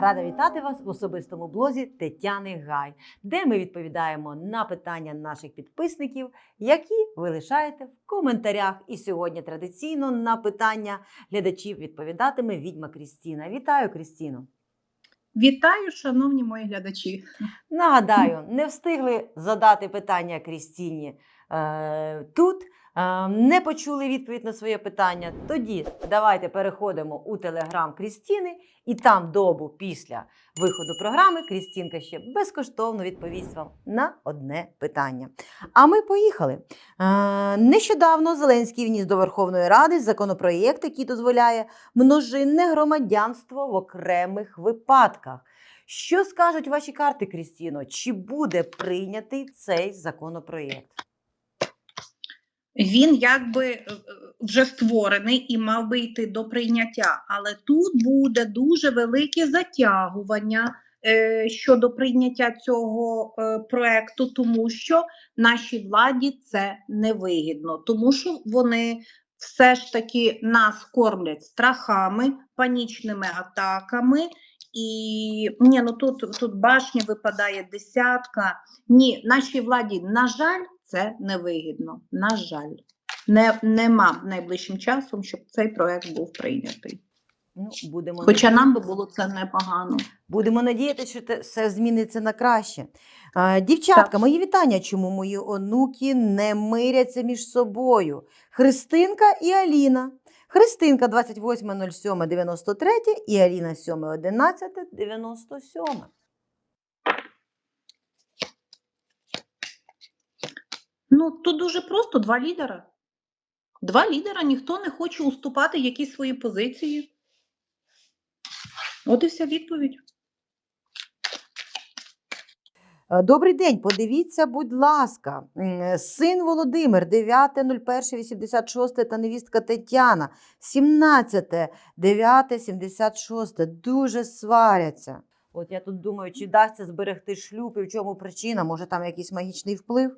Рада вітати вас в особистому блозі Тетяни Гай, де ми відповідаємо на питання наших підписників, які ви лишаєте в коментарях. І сьогодні традиційно на питання глядачів відповідатиме відьма Крістіна. Вітаю, Крістіно! Вітаю, шановні мої глядачі. Нагадаю, не встигли задати питання Крістіні е, тут. Е, Не почули відповідь на своє питання. Тоді давайте переходимо у телеграм Крістіни, і там добу після виходу програми Крістінка ще безкоштовно відповість вам на одне питання. А ми поїхали. Е, Нещодавно Зеленський вніс до Верховної Ради законопроєкт, який дозволяє множинне громадянство в окремих випадках. Що скажуть ваші карти, Крістіно? Чи буде прийнятий цей законопроєкт? Він якби е, вже створений і мав би йти до прийняття, але тут буде дуже велике затягування е, щодо прийняття цього е, проекту, тому що нашій владі це невигідно, тому що вони все ж таки нас кормлять страхами, панічними атаками. І ні, ну тут, тут башня випадає десятка. Ні, нашій владі, на жаль, це невигідно. На жаль, не, нема найближчим часом, щоб цей проект був прийнятий. Ну, будемо Хоча нам би було це непогано. Будемо надіятися, що те все зміниться на краще. Дівчатка, Так. мої вітання. Чому мої онуки не миряться між собою? Христинка і Аліна. Христинка 28.07.93 і Аліна 7.11.97. Ну тут дуже просто два лідера. Два лідера, ніхто не хоче уступати якісь свої позиції. От і вся відповідь. Е, Добрий день, подивіться, будь ласка. Син Володимир, 9.01.86 та невістка Тетяна, 17.09.76. Дуже сваряться. От я тут думаю, чи вдасться зберегти шлюб і в чому причина? Може, там якийсь магічний вплив?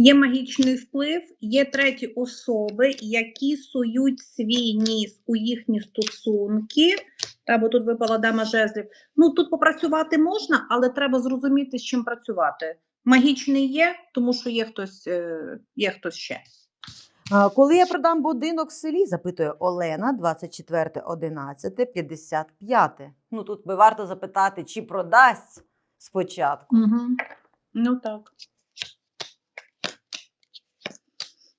Є магічний вплив, є треті особи, які сують свій ніс у їхні стосунки. Та, бо тут випала дама жезлів. Ну тут попрацювати можна, але треба зрозуміти, з чим працювати. Магічний є, тому що є хтось, е, є хтось ще. Коли я продам будинок в селі, запитує Олена, 24.11.55. Ну тут би варто запитати, чи продасть спочатку. Угу. Ну так.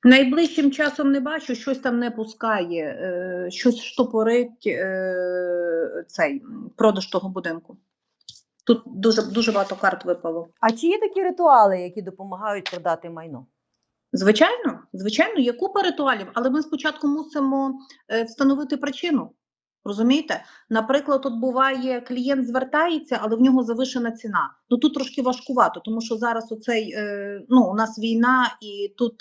Найближчим часом не бачу, щось там не пускає, е, щось штопорить е, цей продаж того будинку. Тут дуже, дуже багато карт випало. А чи є такі ритуали, які допомагають продати майно? Звичайно, звичайно, є купа ритуалів, але ми спочатку мусимо е, встановити причину. Розумієте? Наприклад, тут буває, клієнт звертається, але в нього завишена ціна. Ну тут трошки важкувато, тому що зараз оцей е, ну у нас війна, і тут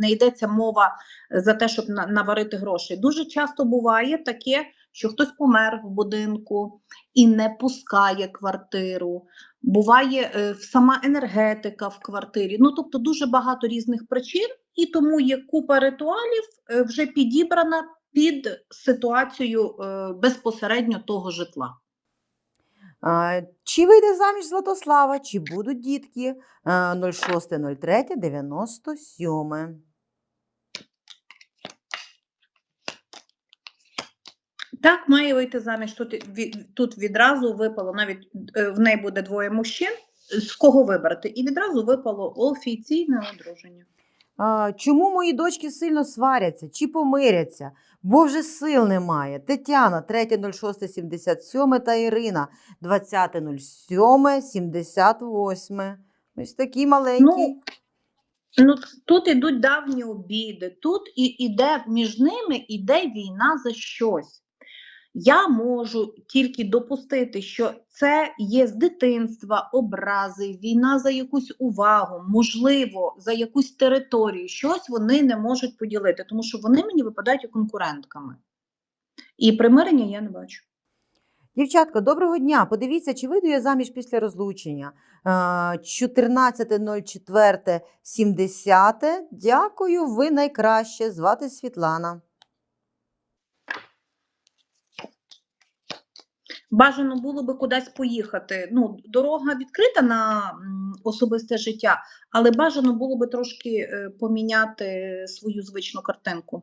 не йдеться мова за те, щоб на- наварити грошей. Дуже часто буває таке, що хтось помер в будинку і не пускає квартиру. Буває е, сама енергетика в квартирі. Ну тобто дуже багато різних причин, і тому є купа ритуалів е, вже підібрана під ситуацію е, безпосередньо того житла. Чи вийде заміж Златослава, чи будуть дітки? А, 06.03.97. Так, має вийти заміж. Тут, тут відразу випало, навіть е, в неї буде двоє мужчин, з кого вибрати. І відразу випало офіційне одруження. Чому мої дочки сильно сваряться чи помиряться? Бо вже сил немає. Тетяна 3.06.77 та Ірина 20.07.78. Ось такі маленькі. Ну, Ну, тут ідуть давні обіди, тут і іде між ними іде війна за щось. Я можу тільки допустити, що це є з дитинства, образи, війна за якусь увагу, можливо, за якусь територію. Щось вони не можуть поділити, тому що вони мені випадають конкурентками. І примирення я не бачу. Дівчатка, доброго дня. Подивіться, чи вийду я заміж після розлучення. А, 14.04.70. Дякую, ви найкраще. Звати Світлана. Бажано було би кудись поїхати. Ну, дорога відкрита на особисте життя, але бажано було би трошки е, поміняти свою звичну картинку.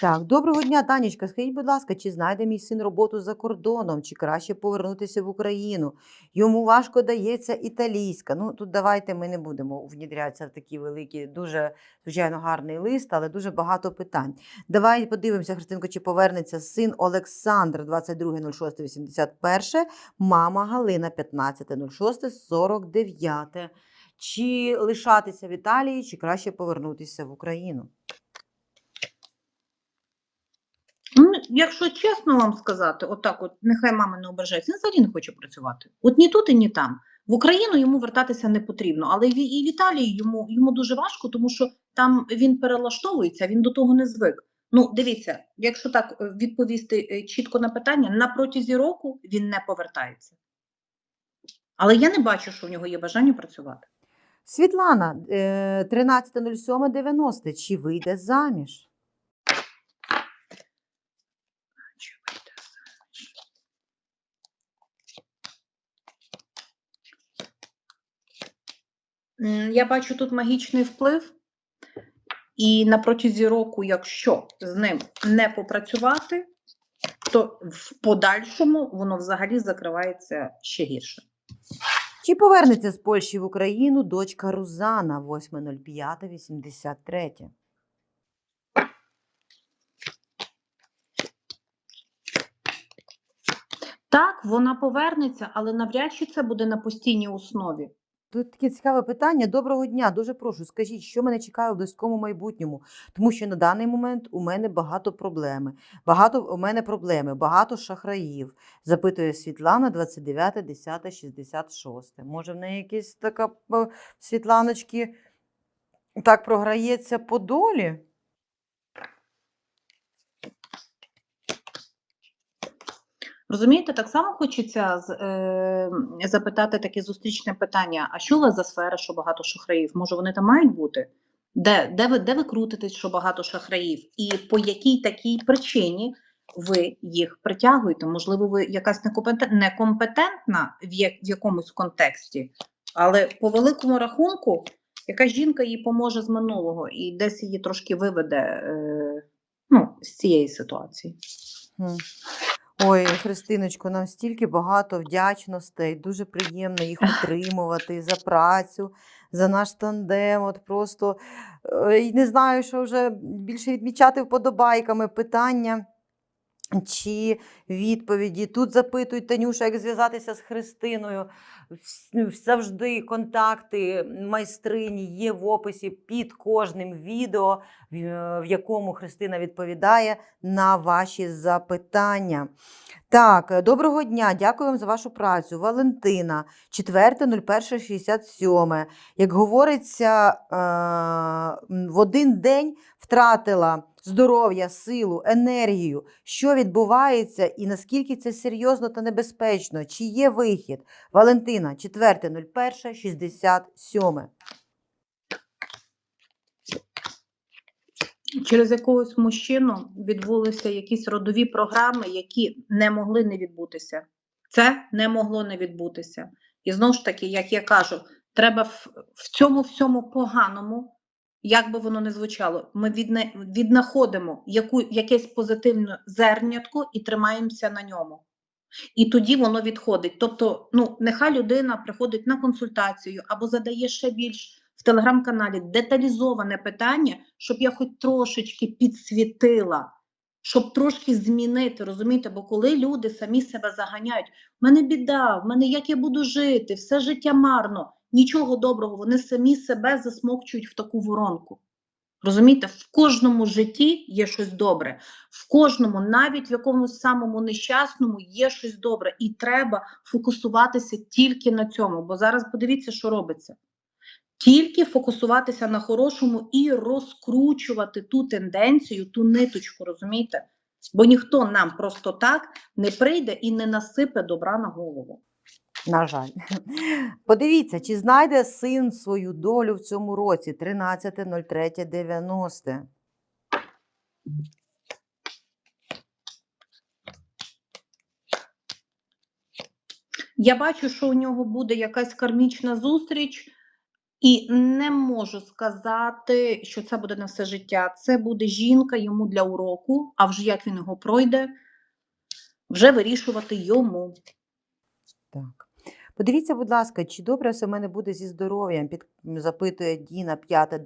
Так, доброго дня, Танечка. Скажіть, будь ласка, чи знайде мій син роботу за кордоном, чи краще повернутися в Україну? Йому важко дається італійська. Ну, тут давайте ми не будемо внідрятися в такі великі, дуже, звичайно, гарний лист, але дуже багато питань. Давай подивимося, Христинко, чи повернеться син Олександр 22.06.81, мама Галина 15.06.49. Чи лишатися в Італії, чи краще повернутися в Україну? Ну, якщо чесно вам сказати, отак, от нехай мама не ображається, він взагалі не хоче працювати. От ні тут і ні там. В Україну йому вертатися не потрібно, але і в- Італії йому, йому дуже важко, тому що там він перелаштовується, він до того не звик. Ну, дивіться, якщо так е, відповісти е, чітко на питання, на протязі року він не повертається. Але я не бачу, що в нього є бажання працювати. Світлана, е, 13.07.90. Чи вийде заміж? Я бачу тут магічний вплив, і на протязі року, якщо з ним не попрацювати, то в подальшому воно взагалі закривається ще гірше. Чи повернеться з Польщі в Україну дочка Рузана 8.05.83? Так, вона повернеться, але навряд чи це буде на постійній основі. Тут таке цікаве питання. Доброго дня. Дуже прошу, скажіть, що мене чекає в близькому майбутньому, тому що на даний момент у мене багато проблеми. Багато у мене проблеми, багато шахраїв. Запитує Світлана 29.10.66. Може, в неї якісь така е, Світланочки так програється по долі? Розумієте, так само хочеться е, запитати таке зустрічне питання: а що у вас за сфера, що багато шахраїв? Може, вони там мають бути? Де, де, ви, де ви крутитесь, що багато шахраїв? І по якій такій причині ви їх притягуєте? Можливо, ви якась некомпетентна в, я- в якомусь контексті, але по великому рахунку, яка жінка їй поможе з минулого і десь її трошки виведе е, ну, з цієї ситуації. Мгм. Ой, Христиночко, нам стільки багато вдячностей, дуже приємно їх отримувати за працю, за наш тандем. От просто е, не знаю, що вже більше відмічати вподобайками питання чи відповіді. Тут запитують Танюша, як зв'язатися з Христиною. Ну, Завжди контакти майстрині є в описі під кожним відео, в е, якому Христина відповідає на ваші запитання. Так, е, доброго дня, дякую вам за вашу працю. Валентина, 4.01.67. Як говориться, е, в один день втратила здоров'я, силу, енергію. Що відбувається і наскільки це серйозно та небезпечно? Чи є вихід? Валентина, 4.01.67. через якогось мужчину відбулися якісь родові програми, які не могли не відбутися. Це не могло не відбутися. І знову ж таки, як я кажу, треба в, в цьому всьому поганому, як би воно не звучало, ми відне, віднаходимо яку, якесь позитивне зернятко і тримаємося на ньому. І тоді воно відходить. Тобто, ну, нехай людина приходить на консультацію або задає ще більш в телеграм-каналі деталізоване питання, щоб я хоч трошечки підсвітила, щоб трошки змінити, розумієте? Бо коли люди самі себе заганяють, в мене біда, в мене як я буду жити, все життя марно, нічого доброго, вони самі себе засмокчують в таку воронку. Розумієте, в кожному житті є щось добре, в кожному, навіть в якомусь самому нещасному, є щось добре, і треба фокусуватися тільки на цьому. Бо зараз подивіться, що робиться. Тільки фокусуватися на хорошому і розкручувати ту тенденцію, ту ниточку, розумієте? Бо ніхто нам просто так не прийде і не насипе добра на голову. На жаль. Подивіться, чи знайде син свою долю в цьому році 13.03.90. Я бачу, що у нього буде якась кармічна зустріч, і не можу сказати, що це буде на все життя. Це буде жінка йому для уроку, а вже як він його пройде, вже вирішувати йому. Так. Подивіться, будь ласка, чи добре все в мене буде зі здоров'ям? Під, запитує Діна 5,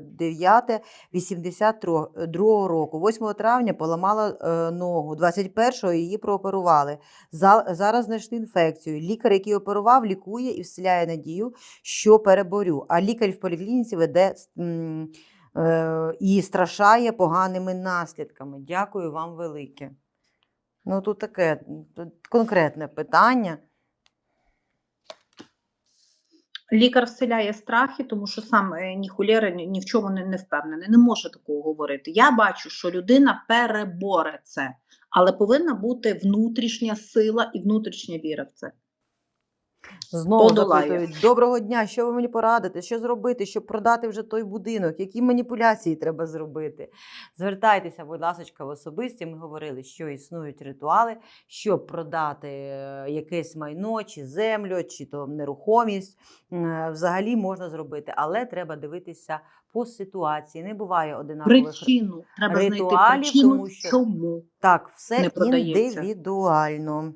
9, 82 року. 8 травня поламала е, ногу, 21-го її прооперували. За, зараз знайшли інфекцію. Лікар, який оперував, лікує і вселяє надію, що переборю. А лікар в поліклініці веде е, і страшає поганими наслідками. Дякую вам велике. Ну, тут таке тут конкретне питання. Лікар вселяє страхи, тому що сам ніхулєра ні в чому не, не впевнений. Не може такого говорити. Я бачу, що людина переборе це, але повинна бути внутрішня сила і внутрішня віра в це. Знову запитують, доброго дня, що ви мені порадите, що зробити, щоб продати вже той будинок, які маніпуляції треба зробити. Звертайтеся, будь ласка, в особисті. Ми говорили, що існують ритуали, щоб продати е, якесь майно, чи землю, чи то нерухомість. Е, Взагалі можна зробити, але треба дивитися по ситуації. Не буває одинакових Причину треба знайти причину, тому що- чому. Так, все не продається. індивідуально.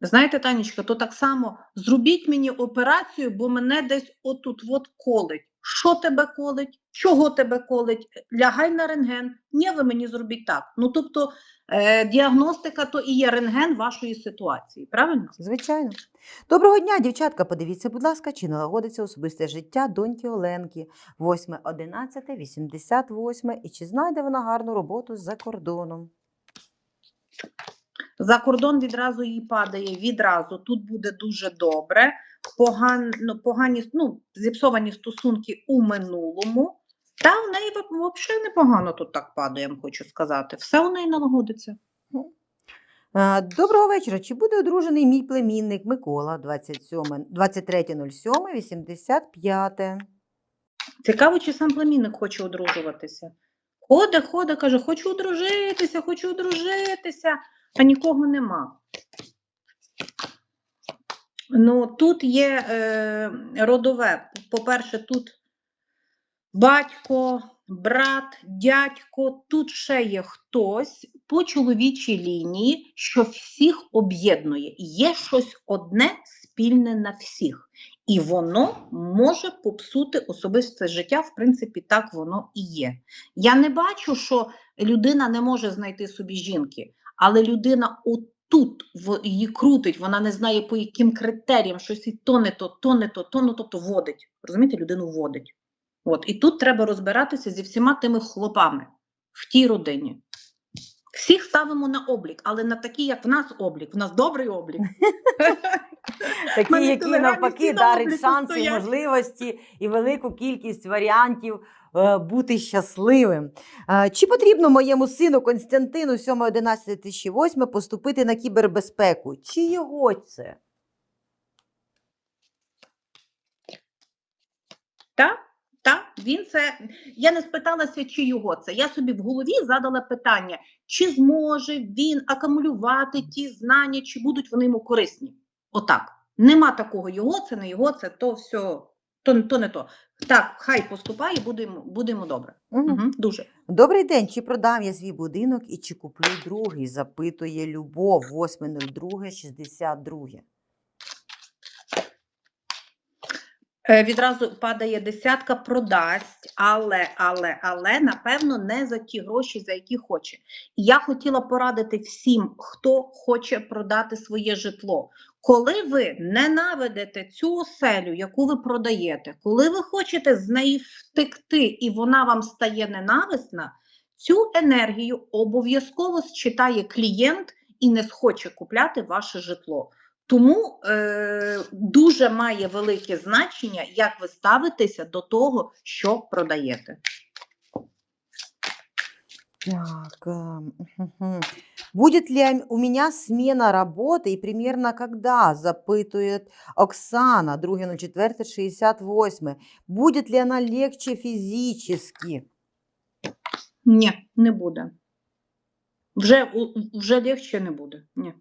Знаєте, Танечка, то так само зробіть мені операцію, бо мене десь отут от колить. Що тебе колить? Чого тебе колить? Лягай на рентген. Ні, ви мені зробіть так. Ну тобто е, діагностика то і є рентген вашої ситуації, правильно? Звичайно. Доброго дня, дівчатка. Подивіться, будь ласка, чи налагодиться особисте життя доньки Оленки 8, 11, 88 і чи знайде вона гарну роботу за кордоном? За кордон відразу їй падає, відразу тут буде дуже добре. Поган, ну, погані, ну, зіпсовані стосунки у минулому. Та в неї взагалі непогано тут так падає, хочу сказати. Все у неї налагодиться. Е, Доброго вечора. Чи буде одружений мій племінник Микола 27, 23.07, 85? Цікаво, чи сам племінник хоче одружуватися. Ходить, ходить, каже, хочу одружитися, хочу одружитися, а нікого нема. Ну, тут є е, родове. По-перше, тут батько, брат, дядько, тут ще є хтось по чоловічій лінії, що всіх об'єднує. Є щось одне спільне на всіх. І воно може попсути особисте життя, в принципі, так воно і є. Я не бачу, що людина не може знайти собі жінки, але людина отут в, її крутить, вона не знає, по яким критеріям щось і то не то, то не то, то не то, то водить. Розумієте, людину водить. От, і тут треба розбиратися зі всіма тими хлопами в тій родині. Всіх ставимо на облік, але на такий, як в нас облік. В нас добрий облік. Такі, які навпаки дарить шанси, можливості і велику кількість варіантів бути щасливим. Е, Чи потрібно моєму сину Константину 7.11.2008 поступити на кібербезпеку? Чи його це? Так, так, він це. Я не спиталася, чи його це. Я собі в голові задала питання, чи зможе він акумулювати ті знання, чи будуть вони йому корисні. Отак. Нема такого його, це не його, це то все, то, то не то. Так, хай поступає, буде йому, буде йому добре. Мгм. Угу, дуже. Добрий день. Чи продам я свій будинок і чи куплю другий? Запитує Любов 8.02.62. Е, Відразу падає десятка, продасть, але, але, але, напевно, не за ті гроші, за які хоче. І я хотіла порадити всім, хто хоче продати своє житло. Коли ви ненавидите цю оселю, яку ви продаєте, коли ви хочете з неї втекти, і вона вам стає ненависна, цю енергію обов'язково считає клієнт і не схоче купляти ваше житло. Тому е, дуже має велике значення, як ви ставитеся до того, що продаєте. Так, эм, мгм. Будет ли ам- у меня смена работы и примерно когда? Запытывает Оксана, 2.04.68. Будет ли она легче физически? Ні, не буде. Вже, у- вже легше не буде. Ні.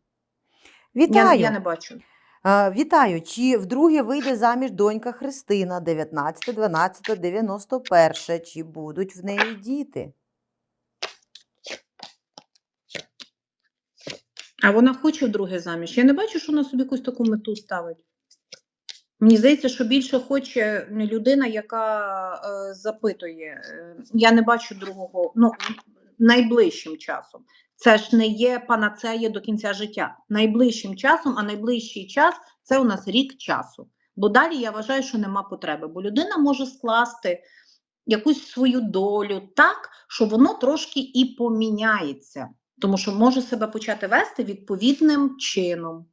Я, Вітаю. я не бачу. Е, Вітаю! Чи вдруге вийде заміж донька Христина 19, 12, 91? Чи будуть в неї діти? А вона хоче вдруге заміж. Я не бачу, що вона собі якусь таку мету ставить. Мені здається, що більше хоче людина, яка е, запитує. Е, Я не бачу другого, ну, найближчим часом. Це ж не є панацея до кінця життя. Найближчим часом, а найближчий час це у нас рік часу. Бо далі я вважаю, що нема потреби, бо людина може скласти якусь свою долю так, що воно трошки і поміняється, тому що може себе почати вести відповідним чином.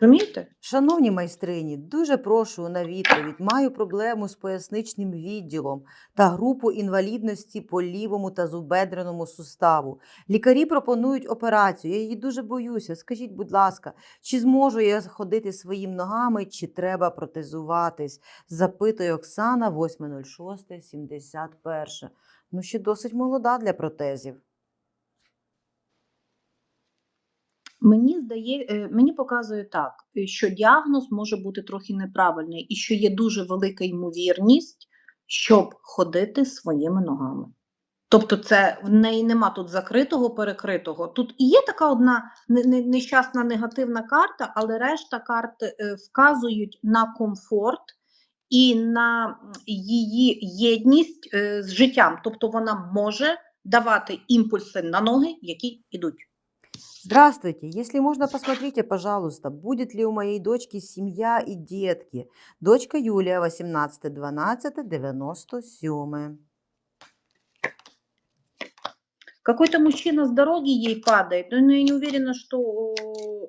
Розумієте? Шановні майстрині, дуже прошу на відповідь. Маю проблему з поясничним відділом та групу інвалідності по лівому та зубедреному суставу. Лікарі пропонують операцію. Я її дуже боюся. Скажіть, будь ласка, чи зможу я ходити своїми ногами, чи треба протезуватись? Запитує Оксана 8.06.71. Ну, ще досить молода для протезів. Мені здає, е, мені показує так, е, що діагноз може бути трохи неправильний і що є дуже велика ймовірність, щоб ходити своїми ногами. Тобто, це в неї нема тут закритого, перекритого. Тут і є така одна не- не- нещасна негативна карта, але решта карт е, вказують на комфорт і на її єдність з життям. Тобто вона може давати імпульси на ноги, які йдуть. Здравствуйте. Если можно, посмотрите, пожалуйста, будет ли у моей дочки семья и детки. Дочка Юлия, 18-12-97. Какой-то мужчина с дороги ей падает, но я не уверена, что,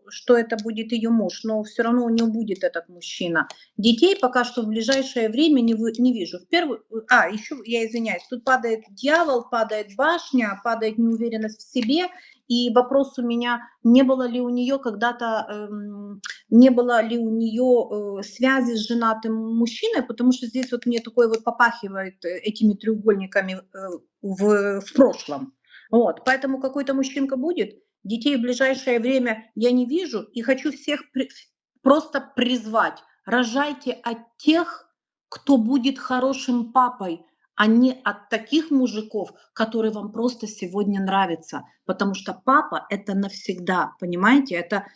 что это будет ее муж, но все равно у нее будет этот мужчина. Детей пока что в ближайшее время не, не вижу. В первую, а, еще, я извиняюсь, тут падает дьявол, падает башня, падает неуверенность в себе, и вопрос у меня, не было ли у нее когда-то, эм, не было ли у нее э, связи с женатым мужчиной, потому что здесь вот мне такое вот попахивает э, этими треугольниками э, в, в прошлом. Вот, поэтому какой-то мужчинка будет. Детей в ближайшее время я не вижу и хочу всех при- просто призвать. Рожайте от тех, кто будет хорошим папой, а не от таких мужиков, которые вам просто сегодня нравятся. Потому что папа это навсегда, понимаете? Это,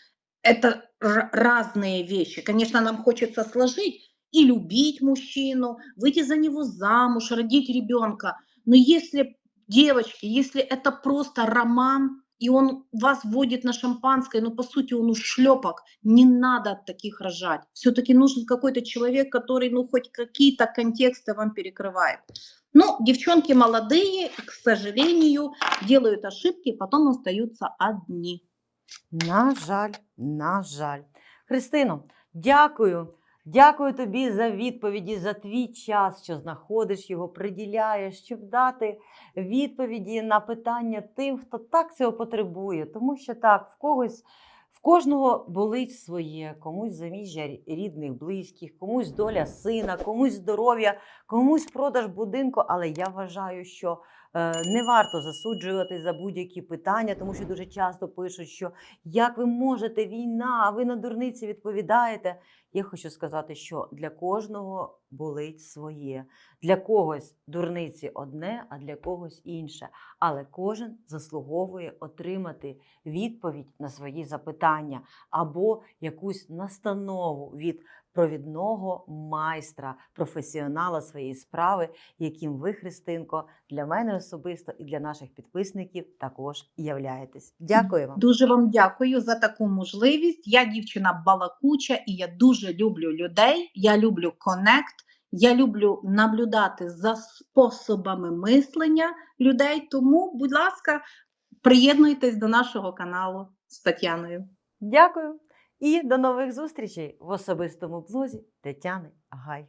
это разные вещи. Конечно, нам хочется сложить и любить мужчину, выйти за него замуж, родить ребенка. Но если девочки, если это просто роман, и он вас водит на шампанское, но по сути он ушлепок, не надо от таких рожать. Все-таки нужен какой-то человек, который, ну, хоть какие-то контексты вам перекрывает. Ну, девчонки молодые, к сожалению, делают ошибки, потом остаются одни. На жаль, на жаль. Христино, дякую. Дякую тобі за відповіді, за твій час, що знаходиш його, приділяєш, щоб дати відповіді на питання тим, хто так цього потребує. Тому що так, в когось. В кожного болить своє, комусь заміжжя рідних, близьких, комусь доля сина, комусь здоров'я, комусь продаж будинку. Але я вважаю, що не варто засуджувати за будь-які питання, тому що дуже часто пишуть, що як ви можете війна, а ви на дурниці відповідаєте. Я хочу сказати, що для кожного болить своє. Для когось дурниці одне, а для когось інше. Але кожен заслуговує отримати відповідь на свої запитання або якусь настанову від провідного майстра, професіонала своєї справи, яким ви, Христинко, для мене особисто і для наших підписників також являєтесь. Дякую вам. Дуже вам дякую за таку можливість. Я дівчина балакуча і я дуже люблю людей. Я люблю конект. Я люблю наблюдати за способами мислення людей. Тому, будь ласка, приєднуйтесь до нашого каналу з Тетяною. Дякую і до нових зустрічей в особистому блозі Тетяни Гай.